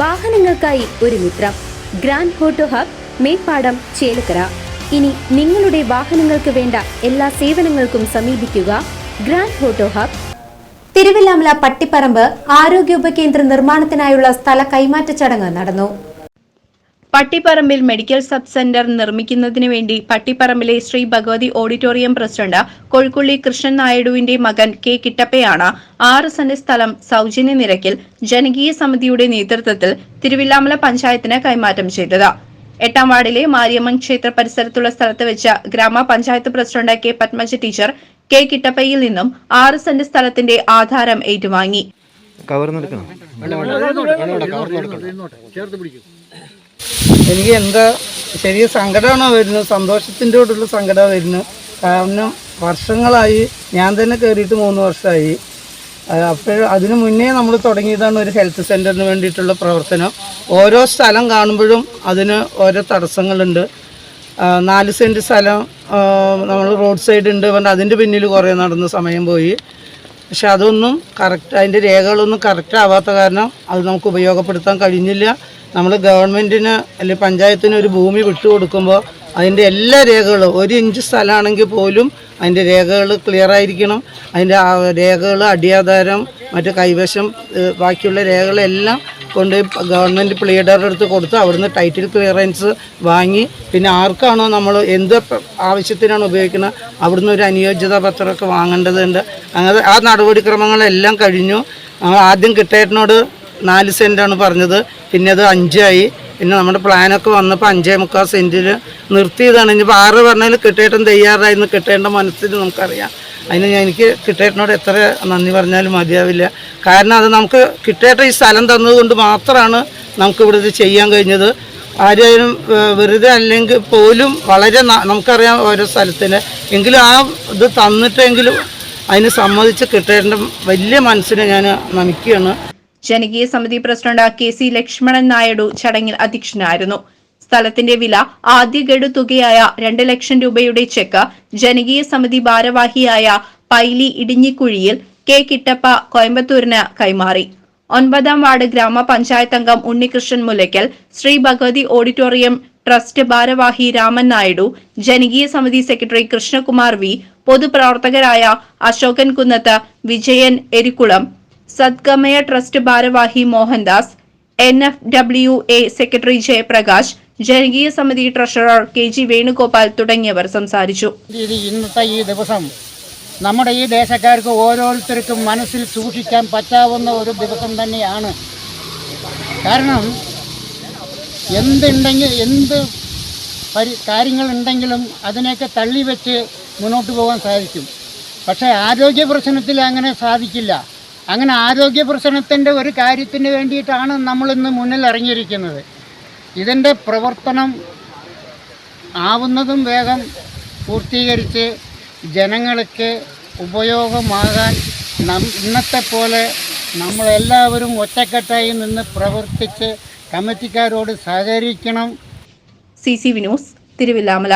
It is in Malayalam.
വാഹനങ്ങൾക്കായി ഒരു മിത്രം. Grand auto hub Meppadam Chelakkara. ഇനി നിങ്ങളുടെ വാഹനങ്ങൾക്ക് വേണ്ട എല്ലാ സേവനങ്ങൾക്കും സമീപിക്കുക grand auto hub. Thiruvilwamala Pattiparamb ആരോഗ്യ ഉപകേന്ദ്ര നിർമ്മാണത്തിനായുള്ള സ്ഥല കൈമാറ്റ ചടങ്ങ് നടന്നു. പട്ടിപ്പറമ്പിൽ മെഡിക്കൽ സബ് സെന്റർ നിർമ്മിക്കുന്നതിന് വേണ്ടി പട്ടിപ്പറമ്പിലെ ശ്രീ ഭഗവതി ഓഡിറ്റോറിയം പ്രസിഡന്റ് കൊൽക്കുള്ളി കൃഷ്ണൻ നായിഡുവിന്റെ മകൻ കെ കിട്ടപ്പയാണ് ആറ് സെന്റ് സ്ഥലം സൗജന്യ നിരക്കിൽ ജനകീയ സമിതിയുടെ നേതൃത്വത്തിൽ തിരുവില്ലാമല പഞ്ചായത്തിന് കൈമാറ്റം ചെയ്തത് എട്ടാം വാർഡിലെ മാരിയമ്മൻ ക്ഷേത്ര പരിസരത്തുള്ള സ്ഥലത്ത് വെച്ച ഗ്രാമപഞ്ചായത്ത് president K Padmaja teacher K കിട്ടപ്പയിൽ നിന്നും ആറ് സെന്റ് സ്ഥലത്തിന്റെ ആധാരം ഏറ്റുവാങ്ങി കവർന്നെടുക്കണം എനിക്ക് എന്താ ചെറിയ സങ്കടമാണോ വരുന്നത്? സന്തോഷത്തിന്റെ കൂടെയുള്ള സങ്കടമാണ് വരുന്നത്. കാരണം വർഷങ്ങളായി ഞാൻ തന്നെ കയറിയിട്ട് മൂന്ന് വർഷമായി. അപ്പോൾ അതിനു മുന്നേ നമ്മൾ തുടങ്ങിയതാണ് ഒരു ഹെൽത്ത് സെന്ററിന് വേണ്ടിയിട്ടുള്ള പ്രവർത്തനം. ഓരോ സ്ഥലം കാണുമ്പോഴും അതിന് ഓരോ തടസ്സങ്ങളുണ്ട്. നാല് സെന്റ് സ്ഥലം നമ്മൾ റോഡ് സൈഡ് ഉണ്ട് പറഞ്ഞാൽ അതിന്റെ പിന്നിൽ കുറേ നടന്ന സമയം പോയി. പക്ഷെ അതൊന്നും കറക്റ്റ് അതിന്റെ രേഖകളൊന്നും കറക്റ്റ് ആവാത്ത കാരണം അത് നമുക്ക് ഉപയോഗപ്പെടുത്താൻ കഴിഞ്ഞില്ല. നമ്മൾ ഗവൺമെന്റിന് അല്ലെങ്കിൽ പഞ്ചായത്തിന് ഒരു ഭൂമി വിട്ടുകൊടുക്കുമ്പോൾ അതിന്റെ എല്ലാ രേഖകളും ഒരു ഇഞ്ച് സ്ഥലമാണെങ്കിൽ പോലും അതിന്റെ രേഖകൾ ക്ലിയർ ആയിരിക്കണം. അതിന്റെ രേഖകൾ അടിയാധാരം മറ്റു കൈവശം ബാക്കിയുള്ള രേഖകളെല്ലാം കൊണ്ട് ഗവൺമെന്റ് പ്ലീഡറുടെ അടുത്ത് കൊടുത്ത് അവിടുന്ന് ടൈറ്റിൽ ക്ലിയറൻസ് വാങ്ങി. പിന്നെ ആർക്കാണോ നമ്മൾ എന്ത് ആവശ്യത്തിനാണ് ഉപയോഗിക്കുന്നത് അവിടുന്ന് ഒരു അനുയോജ്യത പത്രമൊക്കെ വാങ്ങേണ്ടതുണ്ട്. അങ്ങനെ ആ നടപടിക്രമങ്ങളെല്ലാം കഴിഞ്ഞു. ആദ്യം കിട്ടേട്ടനോട് നാല് സെന്റാണ് പറഞ്ഞത്. പിന്നെ അത് അഞ്ചായി. പിന്നെ നമ്മുടെ പ്ലാനൊക്കെ വന്നപ്പോൾ അഞ്ചേ മുക്കാൽ സെന്റിൽ നിർത്തിയതാണ്. ഇനിയിപ്പോൾ ആറ് പറഞ്ഞാൽ കിട്ടേട്ടൻ എന്ന് കിട്ടേണ്ട മനസ്സിൽ നമുക്കറിയാം. അതിന് എനിക്ക് കിട്ടേട്ടനോട് എത്ര നന്ദി പറഞ്ഞാലും മതിയാവില്ല. കാരണം അത് നമുക്ക് കിട്ടേട്ട ഈ സ്ഥലം തന്നതുകൊണ്ട് മാത്രമാണ് നമുക്ക് ഇവിടെ ഇത് ചെയ്യാൻ കഴിഞ്ഞത്. ആരെയും വെറുതെ അല്ലെങ്കിൽ പോലും വളരെ നമുക്കറിയാം ഓരോ സ്ഥലത്തിന് എങ്കിലും ആ ഇത് തന്നിട്ടെങ്കിലും അതിന് സമ്മതിച്ച് കിട്ടേണ്ട വലിയ മനസ്സിനെ ഞാൻ നമിക്കുകയാണ്. ജനകീയ സമിതി president K C Lakshmanan Naidu ചടങ്ങിൽ അധ്യക്ഷനായിരുന്നു. സ്ഥലത്തിന്റെ വില ആദ്യ ഗഡു തുകയായ രണ്ട് ലക്ഷം രൂപയുടെ ചെക്ക് ജനകീയ സമിതി ഭാരവാഹിയായ പൈലി ഇടിഞ്ഞിക്കുഴിയിൽ കെ കിട്ടപ്പ കോയമ്പത്തൂരിന് കൈമാറി. ഒൻപതാം വാർഡ് ഗ്രാമപഞ്ചായത്ത് അംഗം ഉണ്ണികൃഷ്ണൻ മുലയ്ക്കൽ ശ്രീ ഭഗവതി ഓഡിറ്റോറിയം ട്രസ്റ്റ് ഭാരവാഹി രാമൻ നായിഡു ജനകീയ സമിതി സെക്രട്ടറി കൃഷ്ണകുമാർ വി പൊതുപ്രവർത്തകരായ അശോകൻ കുന്നത്ത് വിജയൻ എരിക്കുളം സദ്ഗമയ ട്രസ്റ്റ് ഭാരവാഹി Mohandas N F W A secretary Jayaprakash ജനകീയ സമിതി ട്രഷറർ കെ ജി വേണുഗോപാൽ തുടങ്ങിയവർ സംസാരിച്ചു. ഇന്നത്തെ ഈ ദിവസം നമ്മുടെ ഈ ദേശക്കാർക്ക് ഓരോരുത്തർക്കും മനസ്സിൽ സൂക്ഷിക്കാൻ പറ്റാവുന്ന ഒരു ദിവസം തന്നെയാണ്. കാരണം എന്തുണ്ടെങ്കിൽ എന്ത് പരി കാര്യങ്ങളുണ്ടെങ്കിലും അതിനെയൊക്കെ തള്ളിവെച്ച് മുന്നോട്ട് പോകാൻ സാധിക്കും. പക്ഷേ ആരോഗ്യ പ്രശ്നത്തിൽ അങ്ങനെ സാധിക്കില്ല. അങ്ങനെ ആരോഗ്യ പ്രശ്നത്തിന്റെ ഒരു കാര്യത്തിന് വേണ്ടിയിട്ടാണ് നമ്മളിന്ന് മുന്നിൽ ഇറങ്ങിയിരിക്കുന്നത്. ഇതിന്റെ പ്രവർത്തനം ആവുന്നതും വേഗം പൂർത്തീകരിച്ച് ജനങ്ങൾക്ക് ഉപയോഗമാകാൻ നം ഇന്നത്തെ പോലെ നമ്മളെല്ലാവരും ഒറ്റക്കെട്ടായി നിന്ന് പ്രവർത്തിച്ച് കമ്മിറ്റിക്കാരോട് സഹകരിക്കണം. C C Vinos Thiruvilwamala.